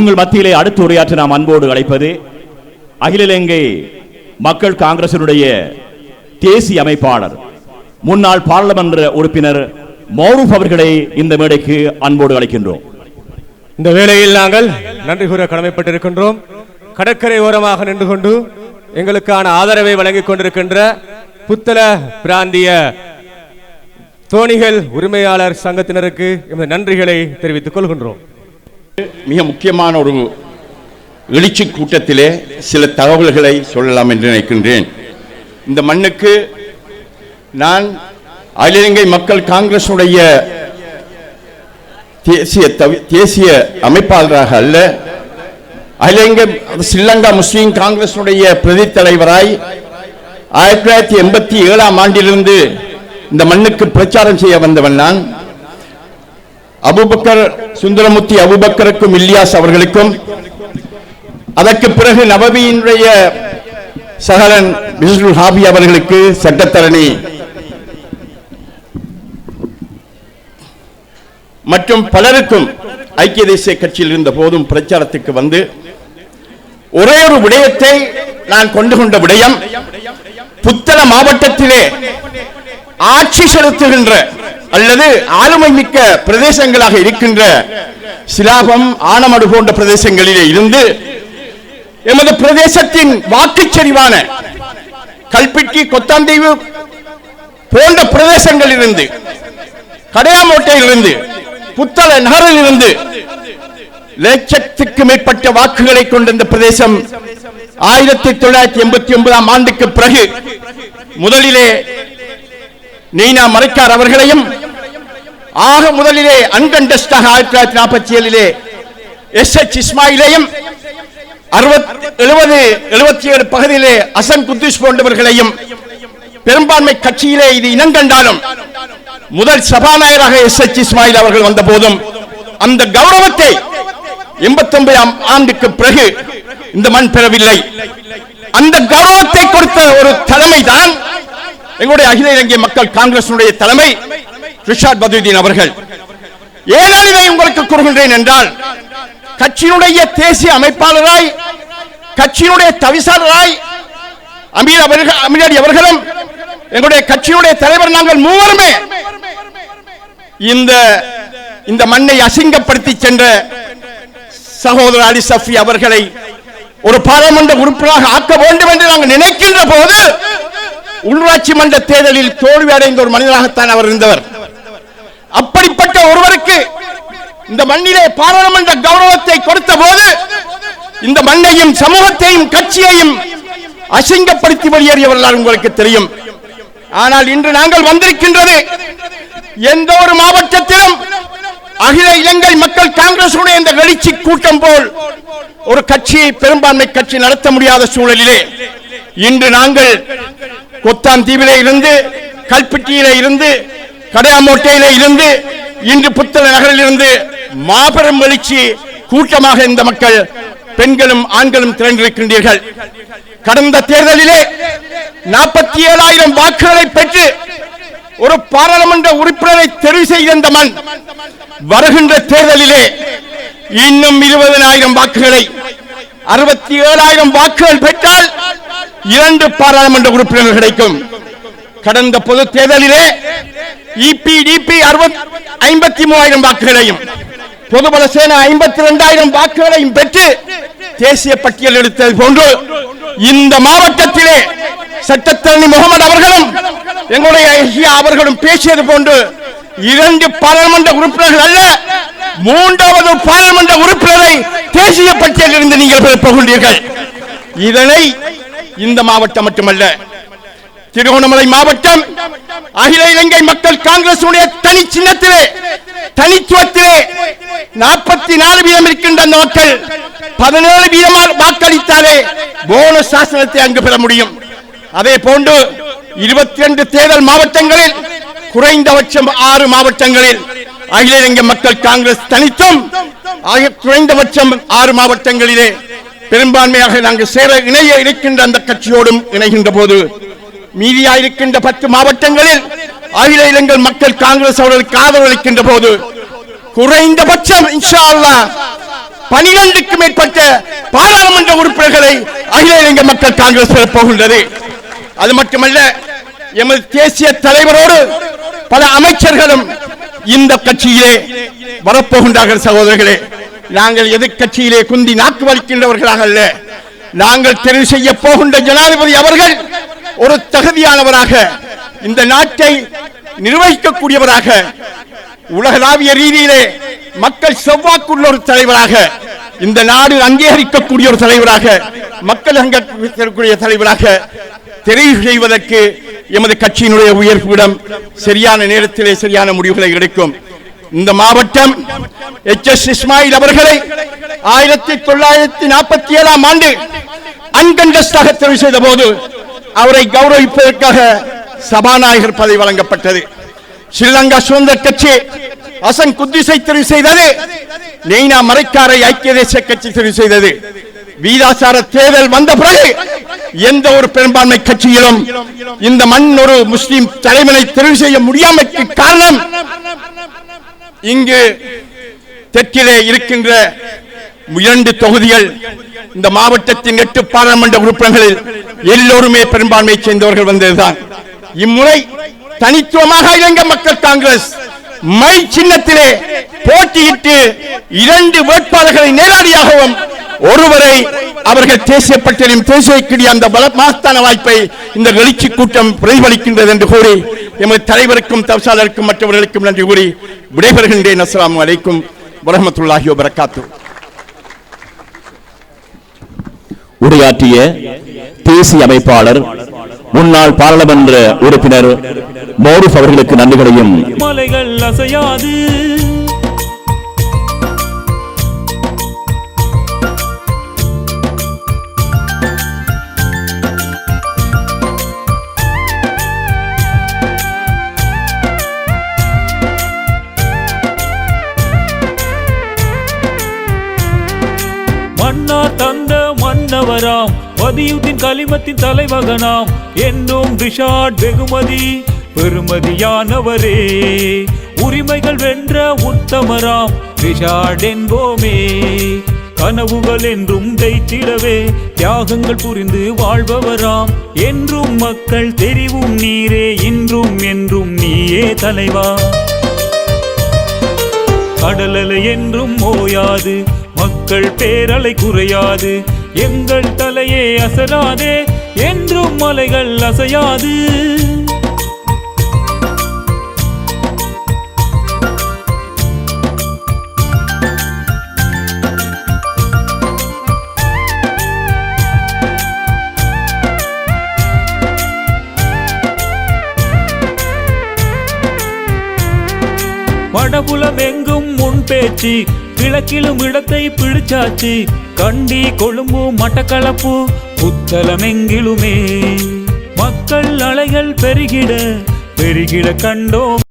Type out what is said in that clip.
உங்கள் மத்தியிலே அடுத்து உரையாற்ற நாம் அன்போடு அழைப்பது அகில இலங்கை மக்கள் காங்கிரசினுடைய தேசிய அமைப்பாளர் முன்னாள் பாராளுமன்ற உறுப்பினர் மௌரூப் அவர்களை இந்த மேடைக்கு அன்போடு அழைக்கின்றோம். இந்த வேளையில் நாங்கள் நன்றி கூற கடமைப்பட்டிருக்கின்றோம். கடற்கரை ஓரமாக நின்று கொண்டு எங்களுக்கான ஆதரவை வழங்கிக் கொண்டிருக்கின்ற புத்தள பிராந்திய தோணிகள் உரிமையாளர் சங்கத்தினருக்கு எமது நன்றிகளை தெரிவித்துக் கொள்கின்றோம். மிக முக்கியமான ஒரு எழுச்சி கூட்டத்திலே சில தகவல்களை சொல்லலாம் என்று நினைக்கின்றேன். இந்த மண்ணுக்கு நான் அகில இலங்கை மக்கள் காங்கிரசுடைய தேசிய தேசிய அமைப்பாளராக அல்ல அகில இலங்கை ஸ்ரீலங்கா முஸ்லீம் காங்கிரசுடைய பிரதி தலைவராய் ஆயிரத்தி தொள்ளாயிரத்தி எண்பத்தி ஏழாம் ஆண்டிலிருந்து இந்த மண்ணுக்கு பிரச்சாரம் செய்ய வந்தவன் நான். அபுபக்கர் சுந்தரமுத்தி அபுபக்கருக்கும் இல்யாஸ் அவர்களுக்கும் அதற்கு பிறகு நபவியினுடைய சகலன் பிஸ்ருல் ஹாபி அவர்களுக்கு சட்டத்தரணி. மற்றும் பலருக்கும் ஐக்கிய தேசிய கட்சியில் இருந்த போதும் பிரச்சாரத்துக்கு வந்து ஒரே ஒரு விடயத்தை நான் கொண்டு கொண்ட விடயம் புத்தள மாவட்டத்திலே ஆட்சி செலுத்துகின்ற அல்லது ஆளுமை மிக்க பிரதேசங்களாக இருக்கின்ற சிலாபம் ஆனமடு போன்ற பிரதேசங்களிலே இருந்து எமது பிரதேசத்தின் வாக்குச்சரிவான கல்பிட்டி கொத்தாந்தீவு போன்ற பிரதேசங்களிலிருந்து கடையாமோட்டையிலிருந்து புத்தள நகரில் இருந்து லட்சத்துக்கு மேற்பட்ட வாக்குகளை கொண்ட இந்த பிரதேசம் ஆயிரத்தி தொள்ளாயிரத்தி எண்பத்தி ஒன்பதாம் ஆண்டுக்கு பிறகு முதலிலே நீனா மறைக்கார் அவர்களையும் ஆக முதலிலே அன்கண்டஸ்டாக ஆயிரத்தி தொள்ளாயிரத்தி நாற்பத்தி ஏழிலே எஸ் எச் இஸ்மாயிலையும் எழுபது எழுபத்தி ஏழு பகுதியிலே அசன் குத்துஸ் போன்றவர்களையும் பெரும்பான்மை கட்சியிலே இது இனங்கண்டாலும் முதல் சபாநாயகராக எஸ் எச் இஸ்மாயில் அவர்கள் வந்த போதும் அந்த கௌரவத்தை எண்பத்தி ஒன்பதாம் ஆண்டுக்கு பிறகு இந்த மண் பெறவில்லை. அந்த கௌரவத்தை கொடுத்த ஒரு தலைமை தான் எங்களுடைய அகில இலங்கை மக்கள் காங்கிரசுடைய தலைமை ரிஷாத் பதுதீன் அவர்கள். ஏன் இதை உங்களுக்கு கூறுகின்றேன் என்றால் கட்சியினுடைய தேசிய அமைப்பாளராய் கட்சியினுடைய தவிசாளராய் அமீர் அவர்கள் அமீரடி அவர்களும் எங்களுடைய கட்சியுடைய தலைவர் நாங்கள் மூவருமே இந்த இந்த மண்ணை அசிங்கப்படுத்தி சென்ற சகோதரர் அலி சஃபி அவர்களை ஒரு பாராளுமன்ற உறுப்பினராக ஆக்க வேண்டும் என்று நாங்கள் நினைக்கின்ற போது உள்ளாட்சி மன்ற தேர்தலில் தோல்வி அடைந்த ஒரு மனிதராகத்தான் அவர் இருந்தவர். அப்படிப்பட்ட ஒருவருக்கு இந்த மண்ணிலே பாராளுமன்ற கௌரவத்தை கொடுத்த போது இந்த மண்ணையும் சமூகத்தையும் கட்சியையும் அசிங்கப்படுத்தி வெளியேறியவர்களால் உங்களுக்கு தெரியும். ஆனால் இன்று நாங்கள் வந்திருக்கின்றது எந்த ஒரு மாவட்டத்திலும் அகில இலங்கை மக்கள் காங்கிரசுடைய இந்த வெளிச்சி கூட்டம் போல் ஒரு கட்சியை பெரும்பான்மை கட்சி நடத்த முடியாத சூழலிலே இன்று நாங்கள் கொத்தான் தீவில இருந்து கல்பிட்டியிலே இருந்து கடையாமோட்டையில இருந்து இன்று புத்தள நகரில் இருந்து மாபெரும் எழுச்சி கூட்டமாக இந்த மக்கள் பெண்களும் ஆண்களும் திரண்டிருக்கின்றீர்கள். கடந்த தேர்தலிலே நாற்பத்தி ஏழாயிரம் வாக்குகளை பெற்று ஒரு பாராளுமன்ற உறுப்பினரை தெரிவு செய்த மண் வருகின்ற தேர்தலிலே இன்னும் இருபதனாயிரம் வாக்குகளை அறுபத்தி ஏழாயிரம் வாக்குகள் பெற்றால் இரண்டு பாராளுமன்ற உறுப்பினர்கள் கிடைக்கும். கடந்த பொது தேர்தலிலே இபிடிபி ஐம்பத்தி மூவாயிரம் வாக்குகளையும் பொதுபல சேனா ஐம்பத்தி இரண்டாயிரம் வாக்குகளையும் பெற்று தேசிய பட்டியல் எடுத்தது போன்று இந்த மாவட்டத்திலே சட்டத்தரணி முகமது அவர்களும் எங்களுடைய அவர்களும் பேசியது போன்று இரண்டு பாராளுமன்ற உறுப்பினர்கள் அல்ல மூன்றாவது பாராளுமன்ற உறுப்பினரை தேசிய பட்டியலில் இருந்து நீங்கள் பெறப் இதனை இந்த மாவட்டம் மட்டுமல்ல திருகோணமலை மாவட்டம் அகில இலங்கை மக்கள் காங்கிரஸ் தனி சின்னத்திலே தனித்துவத்திலே நாற்பத்தி நாலு வீதம் இருக்கின்ற அந்த மக்கள் பதினேழு வீதமாக வாக்களித்தாலே போனஸ் சாசனத்தை அங்கு பெற முடியும். அதே போன்று இருபத்தி ரெண்டு தேர்தல் மாவட்டங்களில் குறைந்தபட்சம் ஆறு மாவட்டங்களில் அகில இலங்கை மக்கள் காங்கிரஸ் தனித்தும் குறைந்தபட்சம் ஆறு மாவட்டங்களிலே பெரும்பான்மையாக நாங்கள் சேர இணைய இருக்கின்ற அந்த கட்சியோடும் இணைகின்ற போது மீதியாயிருக்கின்ற பத்து மாவட்டங்களில் அகில இலங்கை மக்கள் காங்கிரஸ் அவர்களுக்கு ஆதரவு அளிக்கின்ற போது குறைந்தபட்சம் இன்ஷா அல்லா பனிரெண்டுக்கு மேற்பட்ட பாராளுமன்ற உறுப்பினர்களை அகில இலங்கை மக்கள் காங்கிரஸ் பெறப் போகின்றது. அது மட்டுமல்ல எமது தேசிய தலைவரோடு பல அமைச்சர்களும் இந்த கட்சியிலே வரப்போகின்றார்கள் சகோதரர்களே. நாங்கள் எதிர்கட்சியிலே குந்தி நாக்கு வலிக்கின்றவர்களாக அல்ல. நாங்கள் தெரிவு செய்ய போகின்ற ஜனாதிபதி அவர்கள் ஒரு தகுதியானவராக இந்த நாட்டை நிர்வகிக்கக்கூடியவராக உலகளாவிய ரீதியிலே மக்கள் செவ்வாக்குள்ள ஒரு தலைவராக இந்த நாடு அங்கீகரிக்கக்கூடிய ஒரு தலைவராக மக்கள் அங்கீகரிக்கக்கூடிய தலைவராக தெரிவு செய்வதற்கு எமது கட்சியினுடைய உயர்விடம் சரியான நேரத்திலே சரியான முடிவுகளை எடுக்கும். இந்த மாவட்டம் எச் எஸ் இஸ்மாயில் அவர்களை ஆயிரத்தி தொள்ளாயிரத்தி நாற்பத்தி ஏழாம் ஆண்டு அன்கண்டஸ்டாக தெரிவு செய்த போது அவரை கௌரவிப்பதற்காக சபாநாயகர் பதவி வழங்கப்பட்டது. ஸ்ரீலங்கா சுதந்திர கட்சி அசன் குத்திசை தெரிவு செய்தது நெய்னா மறைக்காரை ஐக்கிய தேசிய கட்சி தெரிவு செய்தது. வீதாசார தேர்தல் வந்த பிறகு எந்த ஒரு பெரும்பான்மை கட்சியிலும் இந்த மண் ஒரு முஸ்லிம் தலைவனை தெரிவு செய்ய முடியாமைக்கு காரணம் இங்கு தெற்கிலே இருக்கின்ற இரண்டு தொகுதிகள் இந்த மாவட்டத்தின் எட்டு பாராளுமன்ற உறுப்பினர்களில் எல்லோருமே பெரும்பான்மையை சேர்ந்தவர்கள் வந்ததுதான். இம்முறை தனித்துவமாக இலங்கை மக்கள் காங்கிரஸ் மை சின்னத்திலே போட்டியிட்டு இரண்டு வேட்பாளர்களை நேரடியாகவும் ஒருவரை அவர்கள் தேசிய பட்டியலின் தேசியக்கூடிய அந்த பல மாஸ்தான வாய்ப்பை இந்த எழுச்சி கூட்டம் பிரதிபலிக்கின்றது என்று கூறி எமது தலைவருக்கும் தவசாளருக்கும் மற்றவர்களுக்கும் நன்றி கூறி விடைபெறுகின்றேன். அஸ்ஸலாமு அலைக்கும் வரஹ்மத்துல்லாஹி வபரகாத்து. உரையாற்றிய தேசிய அமைப்பாளர் முன்னாள் பாராளுமன்ற உறுப்பினர் மோரூப் அவர்களுக்கு நன்றிகளையும் மலைகள் அசையாது. மன்னவராம் பதியுத்தின் கலிமத்தின் தலைமகனாம். என்னும் ரிஷாட் வெகுமதி பெருமதியானவரே. உரிமைகள் வென்ற உத்தமராம். ரிஷாட் என்போமே. கனவுகள் என்றும் தைத்திடவே தியாகங்கள் புரிந்து வாழ்பவராம். என்றும் மக்கள் தெரிவும் நீரே. இன்றும் என்றும் நீயே தலைவா. கடலலை என்றும் ஓயாது. மக்கள் பேரலை குறையாது. எங்கள் தலையே அசராதே என்றும் மலைகள் அசையாது. வடபுலம் எங்கும் முன் பேச்சு கிழக்கிலும் இடத்தை பிடிச்சாச்சு. கண்டி கொழும்பு மட்டக்களப்பு புத்தலமெங்கிலுமே. மக்கள் அலைகள் பெருகிட பெருகிட கண்டோம்.